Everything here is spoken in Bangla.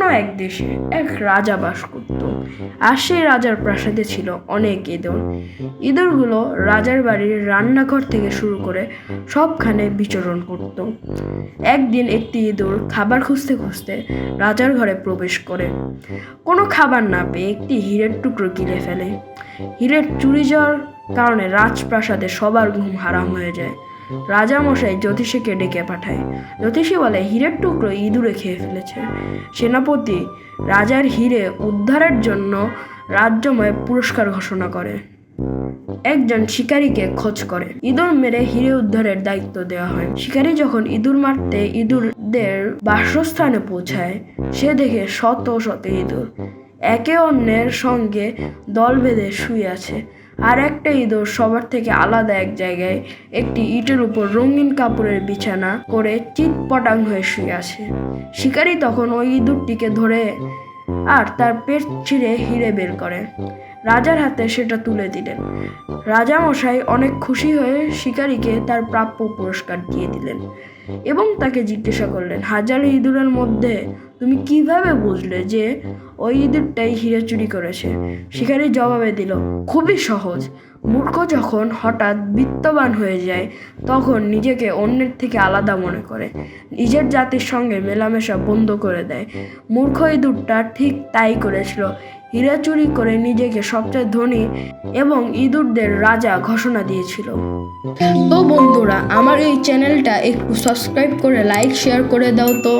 কোনো এক দেশে এক রাজা বাস করত। আর সেই রাজার প্রাসাদে ছিল অনেক ইঁদুর। ইঁদুরগুলো রাজার বাড়ির রান্নাঘর থেকে শুরু করে সবখানে বিচরণ করত। একদিন একটি ইঁদুর খাবার খুঁজতে খুঁজতে রাজার ঘরে প্রবেশ করে। কোনো খাবার না পেয়ে একটি হীরের টুকরো গিলে ফেলে। হীরের চুরি যাওয়ার কারণে রাজপ্রাসাদে সবার ঘুম হারাম হয়ে যায়। রাজা মশাই জ্যোতিষীকে ডেকে পাঠায়। জ্যোতিষী বলে, হীরের টুকরো ইঁদুরে খেয়ে ফেলেছে। সেনাপতি রাজার হিরে উদ্ধারের জন্য রাজ্যময় পুরস্কার ঘোষণা করে। একজন শিকারীকে খোঁজ করে। ইঁদুর মেরে হিরে উদ্ধারের দায়িত্ব দেওয়া হয়। শিকারী যখন ইঁদুর মারতে ইঁদুরদের বাসস্থানে পৌঁছায়, সে দেখে শত শত ইঁদুর। একে অন্যের সঙ্গে দল বেঁধে শুয়ে আছে। আর একটা ইঁদুর সবার থেকে আলাদা এক জায়গায় একটি ইটের উপর রঙিন কাপড়ের বিছানা করে চিৎপটাং হয়ে শুয়ে আছে। শিকারী তখন ওই ইঁদুরটিকে ধরে আর তার পেট ছিঁড়ে হিরে বের করে। রাজার হাতে সেটা তুলে দিলেন। রাজা মশাই অনেক খুশি হয়ে শিকারীকে তার প্রাপ্য পুরস্কার দিয়ে দিলেন। এবং তাকে জিজ্ঞাসা করলেন, হাজার ইঁদুরের মধ্যে তুমি কীভাবে বুঝলে যে ওই ইঁদুরটাই হিরে চুরি করেছে? শিকারী জবাবে দিল, খুবই সহজ। মূর্খ যখন হঠাৎ বিত্তবান হয়ে যায়, তখন নিজেকে অন্যের থেকে আলাদা মনে করে। নিজের জাতির সঙ্গে মেলামেশা বন্ধ করে দেয়। মূর্খ ইঁদুরটা ঠিক তাই করেছিল। হীরা চুরি করে নিজেকে সবচেয়ে ধনী এবং ইঁদুরদের রাজা ঘোষণা দিয়েছিল। তো বন্ধুরা, আমার এই চ্যানেলটা একটু সাবস্ক্রাইব করে লাইক শেয়ার করে দাও তো।